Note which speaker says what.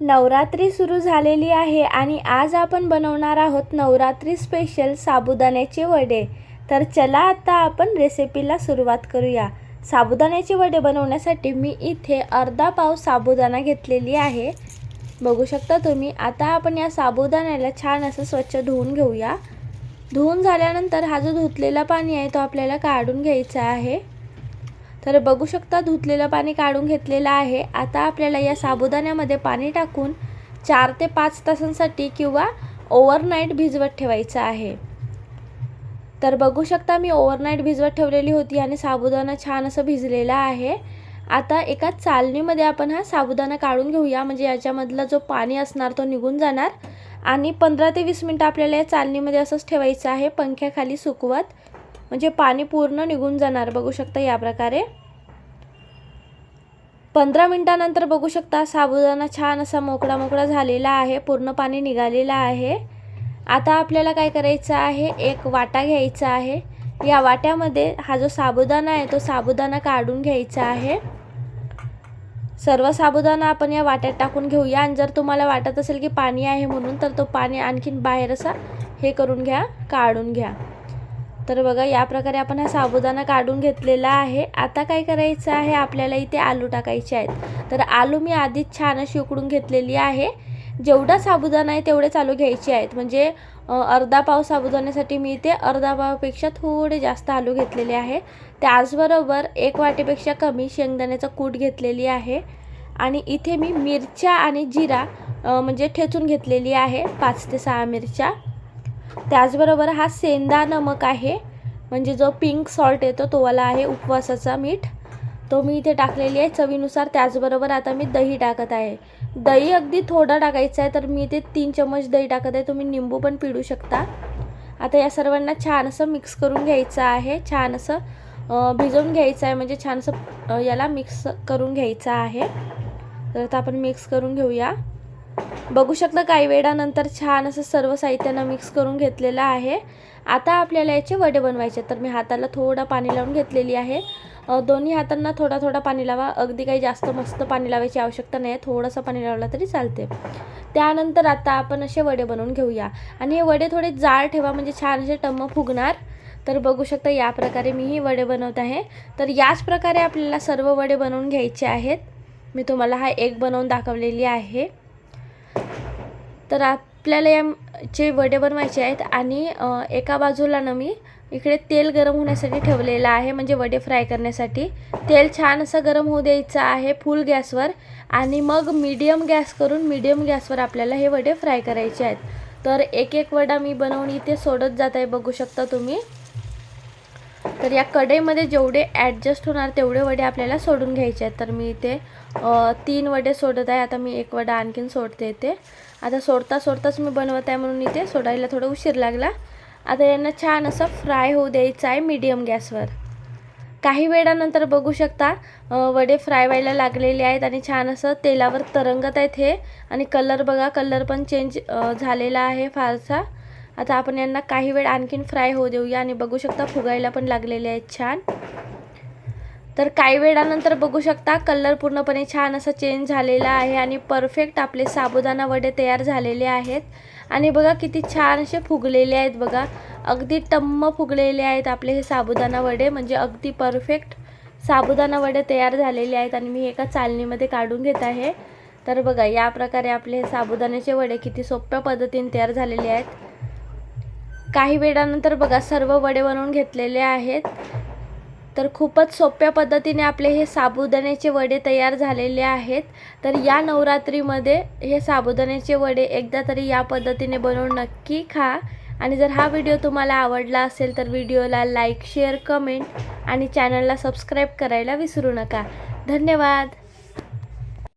Speaker 1: नवरात्री सुरू झालेली आहे आणि आज आपण बनवणार आहोत नवरात्री स्पेशल साबुदाण्याचे वडे. तर चला आता आपण रेसिपीला सुरुवात करूया. साबुदाण्याचे वडे बनवण्यासाठी मी इथे अर्धा पाव साबुदाणा घेतलेली आहे. बघू शकता तुम्ही आता आपण या साबुदाण्याला छान असं स्वच्छ धुवून घेऊया. धुवून झाल्यानंतर हा जो धुतलेला पाणी आहे तो आपल्याला काढून घ्यायचा आहे. तर बघू शकता धुतलेलं पाणी काढून घेतलेलं आहे. आता आपल्याला या साबुदाण्यामध्ये पाणी टाकून चार ते पाच तासांसाठी किंवा ओव्हरनाईट भिजवत ठेवायचं आहे. तर बघू शकता मी ओव्हरनाईट भिजवत ठेवलेली होती आणि साबुदाणा छान असं भिजलेला आहे. आता एका चालणीमध्ये आपण हा साबुदाणा काढून घेऊया म्हणजे याच्यामधला जो पाणी असणार तो निघून जाणार. आणि पंधरा ते वीस मिनटं आपल्याला या चालणीमध्ये असंच ठेवायचं आहे पंख्याखाली सुकवत. म्हणजे पाणी पूर्ण निघून जाणार बघू शकता या प्रकारे. पंधरा मिनटानंतर बघू शकता साबुदाणा छान असा मोकळा मोकळा झालेला आहे पूर्ण पाणी निघालेलं आहे. आता आपल्याला काय करायचं आहे एक वाटा घ्यायचा आहे. या वाट्यामध्ये हा जो साबुदाणा आहे तो साबुदाणा काढून घ्यायचा आहे. सर्व साबुदाणा आपण या वाट्यात टाकून घेऊया आणि जर तुम्हाला वाटत असेल की पाणी आहे म्हणून तर तो पाणी आणखीन बाहेर असा हे करून घ्या काढून घ्या. तर बघा या प्रकारे आपण हा साबुदाणा काढून घेतलेला आहे. आता काय करायचं आहे? आपल्याला इथे आलू टाकायचे आहेत. तर आलू मी आधीच छान अशी उकडून घेतलेली आहे. जेवढा साबुदाणा आहे तेवढेच आलू घ्यायचे आहेत. म्हणजे अर्धा पाव साबुदाण्यासाठी मी इथे अर्धा पावपेक्षा थोडे जास्त आलू घेतलेले आहे. त्याचबरोबर एक वाटीपेक्षा कमी शेंगदाण्याचा कूट घेतलेली आहे. आणि इथे मी मिरच्या आणि जिरा म्हणजे ठेचून घेतलेली आहे. पाच ते सहा मिरच्या. त्याचबरोबर हा सेंदा नमक आहे. म्हणजे जो पिंक सॉल्ट येतो तो वाला आहे उपवासाचा मीठ. तो मी इथे टाकलेली आहे. चवीनुसार त्याचबरोबर आता मी दही टाकत आहे. दही अगदी थोडं टाकायचं आहे तर मी इथे तीन चम्मच दही टाकत आहे. तुम्ही निंबू पण पिळू शकता. आता या सर्वांना छान असं मिक्स करून घ्यायचं आहे. छान असं भिजवून घ्यायचं आहे. म्हणजे छान असं याला मिक्स करून घ्यायचं आहे. तर आता आपण मिक्स करून घेऊया. बघू शकता काही वेळानंतर छान असं सर्व साहित्यानं मिक्स करून घेतलेलं आहे. आता आपल्याला याचे वडे बनवायचे तर मी हाताला थोडं पाणी लावून घेतलेली आहे. दोन्ही हातांना थोडा थोडा पाणी लावा. अगदी काही जास्त मस्त पाणी लावायची आवश्यकता नाही आहे. थोडंसं पाणी लावलं तरी चालते. त्यानंतर आता आपण असे वडे बनवून घेऊया. आणि हे वडे थोडे जाळ ठेवा म्हणजे छान असे टम्म फुगणार. तर बघू शकता या प्रकारे मीही वडे बनवत आहे. तर याच प्रकारे आपल्याला सर्व वडे बनवून घ्यायचे आहेत. मी तुम्हाला हा एक बनवून दाखवलेली आहे. तर आपल्याला याचे वडे बनवायचे आहेत आणि एका बाजूला ना मी इकडे तेल गरम होण्यासाठी ठेवलेलं आहे म्हणजे वडे फ्राय करण्यासाठी. तेल छान असं गरम होऊ द्यायचं आहे फुल गॅसवर आणि मग मीडियम गॅस करून मीडियम गॅसवर आपल्याला हे वडे फ्राय करायचे आहेत. तर एक एक वडा मी बनवून इथे सोडत जात आहे बघू शकता तुम्ही. तर या कढईमध्ये जेवढे ॲडजस्ट होणार तेवढे वडे आपल्याला सोडून घ्यायचे आहेत. तर मी इथे तीन वडे सोडत आहे. आता मी एक वडा आणखीन सोडते इथे. आता सोडता सोडताच मी बनवत आहे म्हणून इथे सोडायला थोडा उशीर लागला. आता यांना छान असं फ्राय होऊ द्यायचं आहे मीडियम गॅसवर. काही वेळानंतर बघू शकता वडे फ्राय व्हायला लागलेले आहेत आणि छान असं तेलावर तरंगत आहेत हे. आणि कलर बघा कलर पण चेंज झालेला आहे फारसा. आता आपण यांना काही वेळ आणखीन फ्राय होऊ देऊया आणि बघू शकता फुगायला पण लागलेले आहेत छान. तर काही वेळानंतर बघू शकता कलर पूर्णपणे छान असा चेंज झालेला आहे आणि परफेक्ट आपले साबुदाणा वडे तयार झालेले आहेत. आणि बघा किती छान असे फुगलेले आहेत बघा. अगदी टम्म फुगलेले आहेत आपले हे साबुदाणा वडे. म्हणजे अगदी परफेक्ट साबुदाणा वडे तयार झालेले आहेत आणि मी एका चालणीमध्ये काढून घेत आहे. तर बघा या प्रकारे आपले हे साबुदाण्याचे वडे किती सोप्या पद्धतीने तयार झालेले आहेत. काही वेळानंतर बघा सर्व वडे बनवून घेतलेले आहेत. तर खूपच सोप्या पद्धतीने आपले हे साबुदाण्याचे वडे तयार झालेले आहेत. तर या नवरात्रीमध्ये हे साबुदाण्याचे वडे एकदा तरी या पद्धतीने बनवून नक्की खा. आणि जर हा व्हिडिओ तुम्हाला आवडला असेल तर व्हिडिओला लाईक शेअर कमेंट आणि चॅनलला सबस्क्राईब करायला विसरू नका. धन्यवाद!